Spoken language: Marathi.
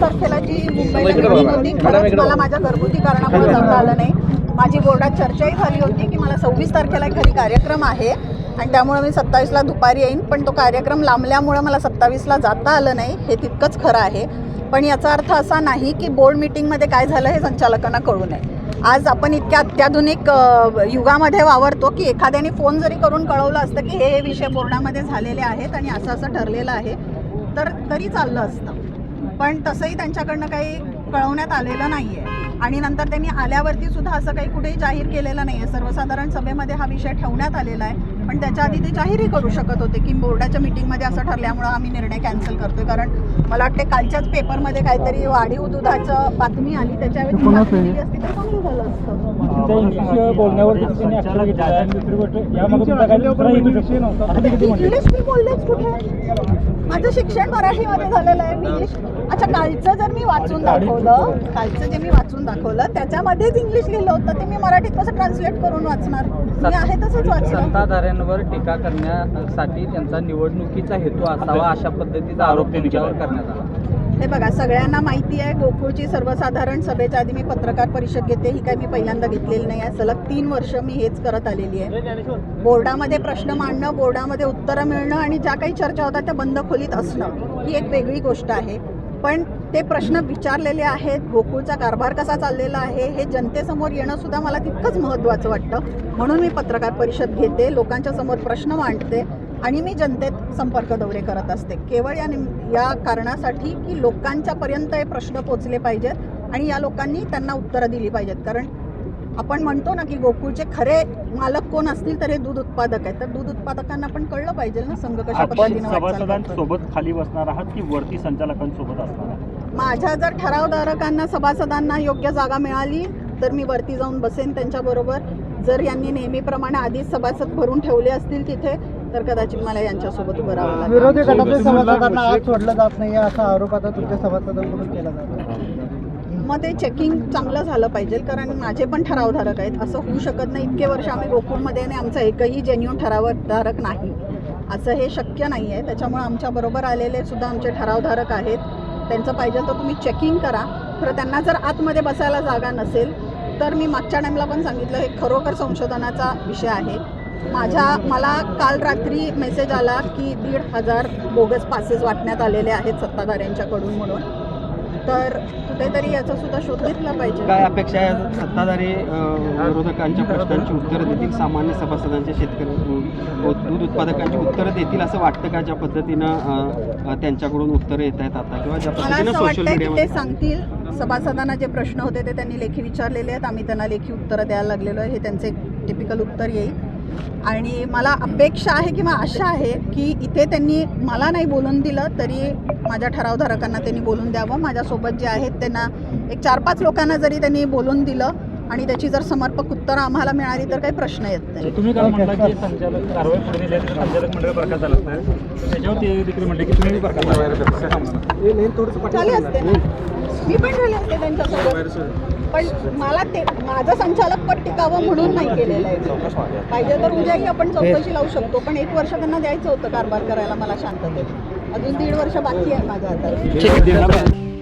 तारखेला जी मुंबईला होती खरंच मला माझ्या घरगुती कारणामुळे जाता आलं नाही. माझी बोर्डात चर्चाही झाली होती की मला सव्वीस तारखेला घरी कार्यक्रम आहे आणि त्यामुळे मी सत्तावीसला दुपारी येईन पण तो कार्यक्रम लांबल्यामुळे मला सत्तावीसला जाता आलं नाही हे तितकंच खरं आहे. पण याचा अर्थ असा नाही की बोर्ड मीटिंगमध्ये काय झालं हे संचालकांना कळू नये. आज आपण इतक्या अत्याधुनिक युगामध्ये वावरतो की एखाद्याने फोन जरी करून कळवलं असतं की हे हे विषय बोर्डामध्ये झालेले आहेत आणि असं असं ठरलेलं आहे तर तरी चाललं असतं. पण तसंही त्यांच्याकडनं काही कळवण्यात आलेलं नाही आहे आणि नंतर त्यांनी आल्यावरती सुद्धा असं काही कुठेही जाहीर केलेलं नाही आहे सर्वसाधारण सभेमध्ये हा विषय ठेवण्यात आलेला आहे. पण त्याच्या आधी ते जाहीरही करू शकत होते की बोर्डाच्या मिटिंगमध्ये असं ठरल्यामुळं आम्ही निर्णय कॅन्सल करतोय. कारण मला वाटते कालच्याच पेपरमध्ये काहीतरी वाढीव दुधाचं बातमी आली त्याच्याऐवजी बातमी दिली असती तर चांगलं झालं असतं. त्या इंग्लिश बोलण्यावर त्यांनी ऍक्शन घेतली? आणि दुसरी गोष्ट यामागे तुमचा काय दुसरा हेतू विषय नव्हता असं ते किती म्हणले. इंग्लिश मी बोललेच कुठे? माझं शिक्षण मराठीमध्ये झालेलं आहे. मी इंग्लिश अच्छा कालचं जर मी वाचून दाखवलं कालचं जे मी वाचून दाखवलं त्याच्यामध्येच इंग्लिश लिहिलं होतं ते मी मराठीत कसं ट्रान्सलेट करून वाचणार? मी आहे तसंच वाचलं. सत्ताधाऱ्यांवर टीका करण्यासाठी त्यांचा निवडणुकीचा हेतू असावा अशा पद्धतीचा आरोप त्यांच्यावर करण्यात आला. हे बघा सगळ्यांना माहिती आहे गोकुळची सर्वसाधारण सभेच्या आधी मी पत्रकार परिषद घेते ही काय मी पहिल्यांदा घेतलेली नाही आहे. सलग तीन वर्ष मी हेच करत आलेली आहे. बोर्डामध्ये प्रश्न मांडणं बोर्डामध्ये उत्तरं मिळणं आणि ज्या काही चर्चा होतात त्या बंद खोलीत असणं ही एक वेगळी गोष्ट आहे. पण ते प्रश्न विचारलेले आहेत गोकुळचा कारभार कसा चाललेला आहे हे जनतेसमोर येणं सुद्धा मला तितकंच महत्त्वाचं वाटतं. म्हणून मी पत्रकार परिषद घेते लोकांच्या समोर प्रश्न मांडते आणि मी जनतेत संपर्क दौरे करत असते. केवळ या निम या कारणासाठी की लोकांच्या पर्यंत हे प्रश्न पोचले पाहिजेत आणि या लोकांनी त्यांना उत्तरं दिली पाहिजेत. कारण आपण म्हणतो ना की गोकुळचे खरे मालक कोण असतील तर हे दूध उत्पादक आहेत. तर दूध उत्पादकांना पण कळलं पाहिजे ना संघ कशा पद्धतीनं खाली बसणार आहात की वरती संचालकांसोबत असणार माझ्या जर ठरावधारकांना सभासदांना योग्य जागा मिळाली तर मी वरती जाऊन बसेन त्यांच्याबरोबर. जर यांनी नेहमीप्रमाणे आधीच सभासद भरून ठेवले असतील तिथे तर कदाचित मला यांच्यासोबत उभं राहावं लागेल. विरोधी गटातील सभासदांना आज सोडलं जात नाही असा आरोप आता तुमच्या सभासदांकडून केला जातो. मग ते चेकिंग चांगलं झालं पाहिजे कारण माझे पण ठरावधारक आहेत. असं होऊ शकत नाही इतके वर्ष आम्ही गोकुळमध्ये आणि आमचा एकही जेन्युन ठरावधारक नाही. असं हे शक्य नाही आहे. त्याच्यामुळे आमच्याबरोबर आलेले सुद्धा आमचे ठरावधारक आहेत. त्यांचं पाहिजे तर तुम्ही चेकिंग करा. खरं त्यांना जर आतमध्ये बसायला जागा नसेल तर मी मागच्या टाईमला पण सांगितलं हे खरोखर संशोधनाचा विषय आहे. माझ्या मला काल रात्री मेसेज आला की दीड हजार बोगस पासेस वाटण्यात आलेले आहेत सत्ताधाऱ्यांच्याकडून म्हणून. तर कुठेतरी याचा सुद्धा शोध घेतला पाहिजे. काय अपेक्षा आहे? सत्ताधारी विरोधकांच्या प्रश्नांची उत्तरं देतील? सामान्य सभासदांच्या शेतकरी दूध उत्पादकांची उत्तरं देतील असं वाटतं का? ज्या पद्धतीनं त्यांच्याकडून उत्तरं येत आहेत आता? किंवा ज्या पद्धतीनं सोशल की ते मीडियामध्ये सांगतील. सभासदांना जे प्रश्न होते ते त्यांनी लेखी विचारलेले आहेत. आम्ही त्यांना लेखी उत्तरं द्यायला लागलेलो आहे. हे त्यांचे टिपिकल उत्तर येईल. आणि मला अपेक्षा आहे किंवा आशा आहे की इथे त्यांनी मला नाही बोलून दिलं तरी माझ्या ठरावधारकांना त्यांनी बोलून द्यावं. माझ्यासोबत जे आहेत त्यांना एक चार पाच लोकांना जरी त्यांनी बोलून दिलं आणि त्याची जर समर्पक उत्तरं आम्हाला मिळाली तर काही प्रश्न येत नाही. तुम्ही काल म्हटलं की संचालक कारवाई पुढे नेली आहे, तर संचालक मंडळ बरखास्त झालं असतं त्याच्यावर ते देखील म्हटलं की तुम्ही बरखास्त झाला. झाले असते ना. मी पण झाले असते त्यांच्यासोबत. पण मला ते माझं संचालक पद टिकावं म्हणून नाही केलेलं आहे. पाहिजे तर उद्याही आपण चौकशी लावू शकतो पण एक वर्ष त्यांना द्यायचं होतं कारभार करायला मला शांततेत. अजून दीड वर्ष बाकी आहे माझं आता.